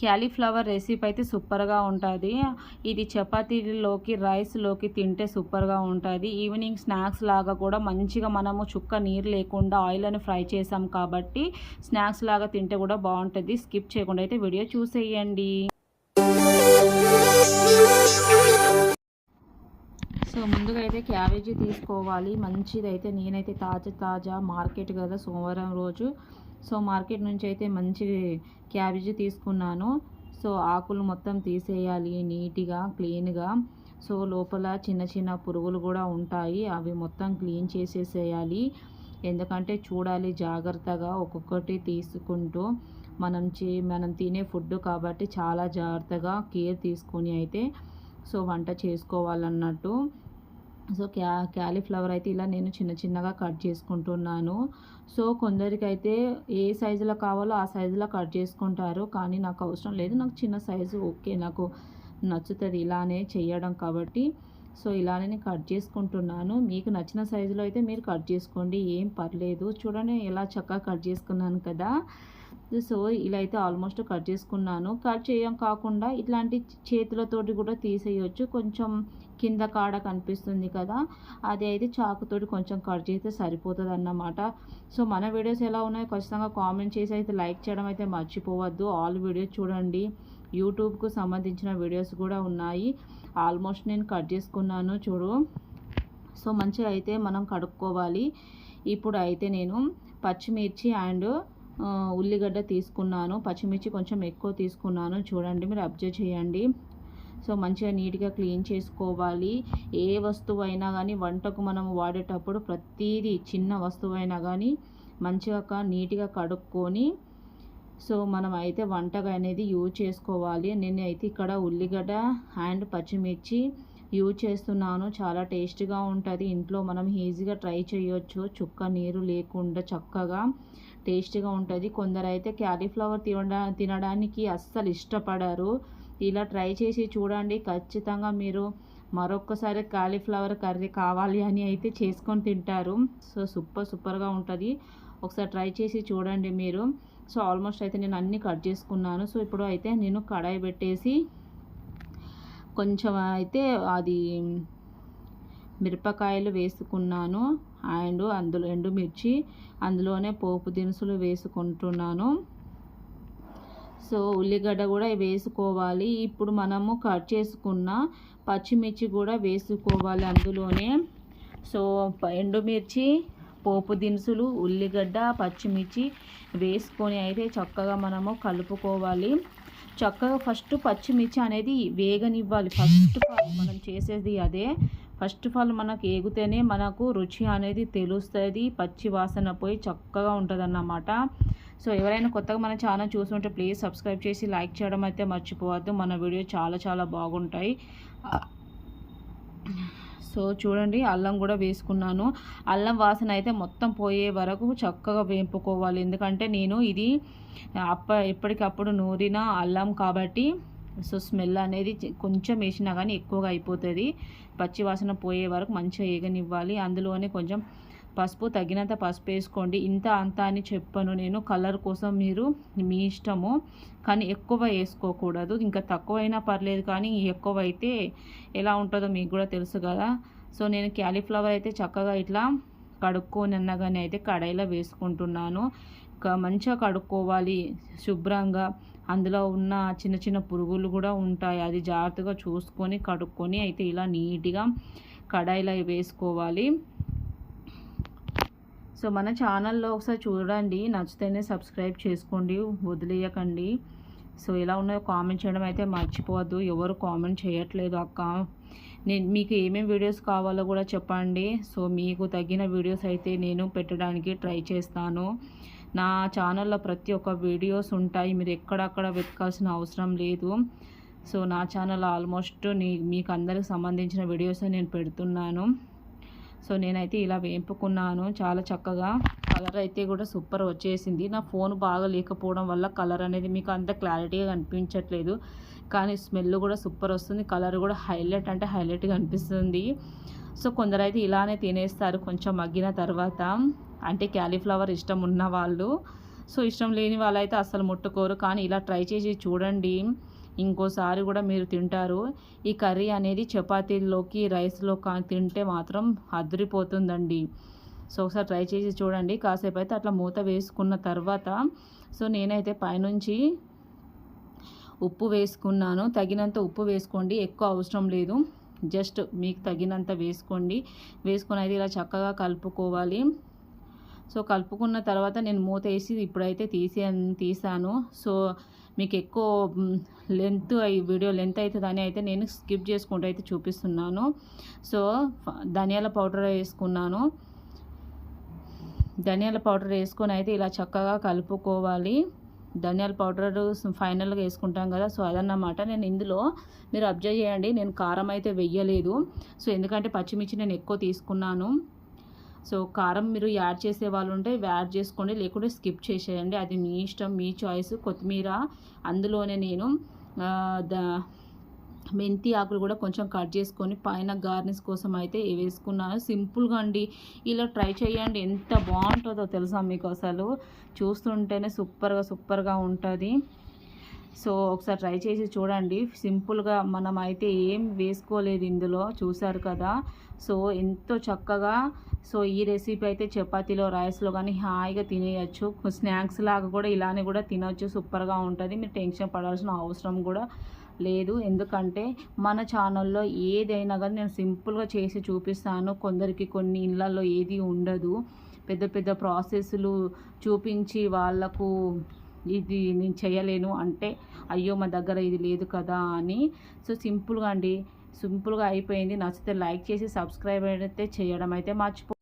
Cauliflower recipe అయితే సూపర్గా ఉంటుంది. ఇది చపాతీలోకి రైస్లోకి తింటే సూపర్గా ఉంటుంది. ఈవినింగ్ స్నాక్స్ లాగా కూడా మంచిగా మనము చుక్క నీరు లేకుండా ఆయిల్ అని ఫ్రై చేసాం కాబట్టి స్నాక్స్ లాగా తింటే కూడా బాగుంటుంది. స్కిప్ చేయకుండా అయితే వీడియో చూసేయండి. సో ముందుగా అయితే క్యాబేజీ తీసుకోవాలి. మంచిది అయితే నేనైతే తాజా తాజా మార్కెట్ కదా సోమవారం రోజు. సో మార్కెట్ నుంచి అయితే మంచి క్యాబేజీ తీసుకున్నాను. సో ఆకులు మొత్తం తీసేయాలి నీట్గా క్లీన్గా. సో లోపల చిన్న చిన్న పురుగులు కూడా ఉంటాయి. అవి మొత్తం క్లీన్ చేసేసేయాలి. ఎందుకంటే చూడాలి జాగ్రత్తగా ఒక్కొక్కటి తీసుకుంటూ. మనం చే మనం తినే ఫుడ్ కాబట్టి చాలా జాగ్రత్తగా కేర్ తీసుకొని అయితే సో వంట చేసుకోవాలన్నట్టు. సో క్యా క్యాలీఫ్లవర్ అయితే ఇలా నేను చిన్న చిన్నగా కట్ చేసుకుంటున్నాను. సో కొందరికైతే ఏ సైజులో కావాలో ఆ సైజులో కట్ చేసుకుంటారు. కానీ నాకు అవసరం లేదు. నాకు చిన్న సైజు ఓకే. నాకు నచ్చుతుంది ఇలానే చేయడం కాబట్టి. సో ఇలానే నేను కట్ చేసుకుంటున్నాను. మీకు నచ్చిన సైజులో అయితే మీరు కట్ చేసుకోండి. ఏం పర్లేదు. చూడండి ఎలా చక్కగా కట్ చేసుకున్నాను కదా. సో ఇలా అయితే ఆల్మోస్ట్ కట్ చేసుకున్నాను. కట్ చేయం కాకుండా ఇట్లాంటి చేతులతోటి కూడా తీసేయచ్చు. కొంచెం కింద కాడ కనిపిస్తుంది కదా అది అయితే చాకుతోటి కొంచెం కట్ చేస్తే సరిపోతుంది అన్నమాట సో మన వీడియోస్ ఎలా ఉన్నాయో ఖచ్చితంగా కామెంట్ చేసి అయితే లైక్ చేయడం అయితే మర్చిపోవద్దు. ఆల్ వీడియోస్ చూడండి. యూట్యూబ్కు సంబంధించిన వీడియోస్ కూడా ఉన్నాయి. ఆల్మోస్ట్ నేను కట్ చేసుకున్నాను చూడు. సో మంచిగా అయితే మనం కడుక్కోవాలి. ఇప్పుడు అయితే నేను పచ్చిమిర్చి అండ్ ఉల్లిగడ్డ తీసుకున్నాను పచ్చిమిర్చి కొంచెం ఎక్కువ తీసుకున్నాను. చూడండి మీరు అబ్జర్వ్ చేయండి. సో మంచిగా నీట్గా క్లీన్ చేసుకోవాలి. ఏ వస్తువు అయినా కానీ వంటకు మనం వాడేటప్పుడు ప్రతిదీ చిన్న వస్తువు అయినా కానీ మంచిగా నీట్గా కడుక్కొని సో మనం అయితే వంటగా అనేది యూజ్ చేసుకోవాలి. నేను అయితే ఇక్కడ ఉల్లిగడ్డ అండ్ పచ్చిమిర్చి యూజ్ చేస్తున్నాను. చాలా టేస్ట్గా ఉంటుంది. ఇంట్లో మనం ఈజీగా ట్రై చేయొచ్చు. చుక్క నీరు లేకుండా చక్కగా టేస్టీగా ఉంటుంది. కొందరు అయితే క్యాలీఫ్లవర్ తినడా తినడానికి అస్సలు ఇష్టపడరు. ఇలా ట్రై చేసి చూడండి. ఖచ్చితంగా మీరు మరొక్కసారి కాలీఫ్లవర్ కర్రీ కావాలి అని అయితే చేసుకొని తింటారు. సో సూపర్ సూపర్గా ఉంటుంది. ఒకసారి ట్రై చేసి చూడండి మీరు. సో ఆల్మోస్ట్ అయితే నేను అన్నీ కట్ చేసుకున్నాను. సో ఇప్పుడు అయితే నేను కడాయి పెట్టేసి కొంచెం అయితే అది మిరపకాయలు వేసుకున్నాను. అండ్ అందులో ఎండుమిర్చి అందులోనే పోపు దినుసులు వేసుకుంటున్నాను. సో ఉల్లిగడ్డ కూడా వేసుకోవాలి. ఇప్పుడు మనము కట్ చేసుకున్న పచ్చిమిర్చి కూడా వేసుకోవాలి అందులోనే. సో ఎండుమిర్చి పోపు దినుసులు ఉల్లిగడ్డ పచ్చిమిర్చి వేసుకొని అయితే చక్కగా మనము కలుపుకోవాలి. చక్కగా ఫస్ట్ పచ్చిమిర్చి అనేది వేగనివ్వాలి. ఫస్ట్ మనం చేసేది అదే. ఫస్ట్ ఆఫ్ ఆల్ మనకు ఏగితేనే మనకు రుచి అనేది తెలుస్తుంది. పచ్చి వాసన పోయి చక్కగా ఉంటుంది అన్నమాట సో ఎవరైనా కొత్తగా మన ఛానల్ చూస్తుంటే ప్లీజ్ సబ్స్క్రైబ్ చేసి లైక్ చేయడం అయితే మర్చిపోవద్దు. మన వీడియో చాలా చాలా బాగుంటాయి. సో చూడండి అల్లం కూడా వేసుకున్నాను. అల్లం వాసన అయితే మొత్తం పోయే వరకు చక్కగా వేపుకోవాలి. ఎందుకంటే నేను ఇది అప్ప ఎప్పటికప్పుడు నూరిన అల్లం కాబట్టి సో స్మెల్ అనేది కొంచెం వేసినా కానీ ఎక్కువగా అయిపోతుంది. పచ్చి వాసన పోయే వరకు మంచిగా ఏగనివ్వాలి అందులోనే కొంచెం పసుపు తగినంత పసుపు వేసుకోండి. ఇంత అంత అని చెప్పను. నేను కలర్ కోసం మీరు మీ ఇష్టము. కానీ ఎక్కువ వేసుకోకూడదు. ఇంకా తక్కువైనా పర్లేదు కానీ ఎక్కువ అయితే ఎలా ఉంటుందో మీకు కూడా తెలుసు కదా. సో నేను క్యాలీఫ్లవర్ అయితే చక్కగా ఇట్లా కడుక్కోనన్నగానే అయితే కడాయిలో వేసుకుంటున్నాను. మంచిగా కడుక్కోవాలి శుభ్రంగా. అందులో ఉన్న చిన్న చిన్న పురుగులు కూడా ఉంటాయి. అది జాగ్రత్తగా చూసుకొని కడుక్కొని అయితే ఇలా నీట్గా కడాయిలో వేసుకోవాలి. సో మన ఛానల్లో ఒకసారి చూడండి నచ్చితేనే సబ్స్క్రైబ్ చేసుకోండి వదిలేయకండి. సో ఎలా ఉన్నాయో కామెంట్ చేయడం అయితే మర్చిపోవద్దు ఎవరు కామెంట్ చేయట్లేదు అక్క. నేను మీకు ఏమేమి వీడియోస్ కావాలో కూడా చెప్పండి. సో మీకు తగిన వీడియోస్ అయితే నేను పెట్టడానికి ట్రై చేస్తాను. నా ఛానల్లో ప్రతి ఒక్క వీడియోస్ ఉంటాయి మీరు ఎక్కడక్కడ వెతకాల్సిన అవసరం లేదు. సో నా ఛానల్ ఆల్మోస్ట్ నీ మీకు అందరికి సంబంధించిన వీడియోస్ నేను పెడుతున్నాను. సో నేనైతే ఇలా వేపుకున్నాను. చాలా చక్కగా కలర్ అయితే కూడా సూపర్ వచ్చేసింది. నా ఫోన్ బాగా లేకపోవడం వల్ల కలర్ అనేది మీకు అంత క్లారిటీగా కనిపించట్లేదు. కానీ స్మెల్ కూడా సూపర్ వస్తుంది. కలర్ కూడా హైలైట్ అంటే హైలైట్గా అనిపిస్తుంది. సో కొందరైతే ఇలానే తినేస్తారు కొంచెం మగ్గిన తర్వాత. అంటే క్యాలీఫ్లవర్ ఇష్టం ఉన్న వాళ్ళు. సో ఇష్టం లేని వాళ్ళైతే అసలు ముట్టుకోరు. కానీ ఇలా ట్రై చేసి చూడండి. ఇంకోసారి కూడా మీరు తింటారు. ఈ కర్రీ అనేది చపాతీల్లోకి రైస్లో కా తింటే మాత్రం అదిరిపోతుందండి. సో ఒకసారి ట్రై చేసి చూడండి. కాసేపు అయితే అట్లా మూత వేసుకున్న తర్వాత సో నేనైతే పైనుంచి ఉప్పు వేసుకున్నాను. తగినంత ఉప్పు వేసుకోండి. ఎక్కువ అవసరం లేదు. జస్ట్ మీకు తగినంత వేసుకోండి. వేసుకొని అయితే ఇలా చక్కగా కలుపుకోవాలి. సో కలుపుకున్న తర్వాత నేను మూత వేసి ఇప్పుడైతే తీసే తీసాను. సో మీకు ఎక్కువ లెంత్ వీడియో లెంత్ అవుతుందని అయితే నేను స్కిప్ చేసుకుంటూ అయితే చూపిస్తున్నాను. సో ధనియాల పౌడర్ వేసుకున్నాను. ధనియాల పౌడర్ వేసుకొని అయితే ఇలా చక్కగా కలుపుకోవాలి. ధనియాల పౌడర్ ఫైనల్గా వేసుకుంటాం కదా సో అదన్నమాట. నేను ఇందులో మీరు అబ్జర్వ్ చేయండి నేను కారం అయితే వెయ్యలేదు సో ఎందుకంటే పచ్చిమిర్చి నేను ఎక్కువ తీసుకున్నాను. సో కారం మీరు యాడ్ చేసే వాళ్ళు ఉంటే యాడ్ చేసుకోండి లేకుంటే స్కిప్ చేసేయండి. అది మీ ఇష్టం మీ చాయిస్. కొత్తిమీర అందులోనే నేను ద మెంతి ఆకులు కూడా కొంచెం కట్ చేసుకొని పైన గార్నిష్ కోసం అయితే వేసుకున్నాను సింపుల్గా అండి. ఇలా ట్రై చేయండి. ఎంత బాగుంటుందో తెలుసా మీకు అసలు? చూస్తుంటేనే సూపర్గా సూపర్గా ఉంటుంది. సో ఒకసారి ట్రై చేసి చూడండి. సింపుల్గా మనం అయితే ఏం వేసుకోలేదు ఇందులో చూసారు కదా? సో ఎంతో చక్కగా సో ఈ రెసిపీ అయితే చపాతీలో రైస్లో కానీ హాయిగా తినేయచ్చు. స్నాక్స్ లాగా కూడా ఇలానే కూడా తినవచ్చు సూపర్గా ఉంటుంది. మీరు టెన్షన్ పడాల్సిన అవసరం కూడా లేదు. ఎందుకంటే మన ఛానల్లో ఏదైనా కానీ నేను సింపుల్గా చేసి చూపిస్తాను. కొందరికి కొన్ని ఇళ్ళల్లో ఏది ఉండదు. పెద్ద పెద్ద ప్రాసెస్లు చూపించి వాళ్ళకు ఇది నేను చేయలేను అంటే అయ్యో మా దగ్గర ఇది లేదు కదా అని. సో సింపుల్గా అండి. సింపుల్గా అయిపోయింది. నచ్చితే లైక్ చేసి సబ్స్క్రైబ్ అయితే చేయడం అయితే మర్చిపో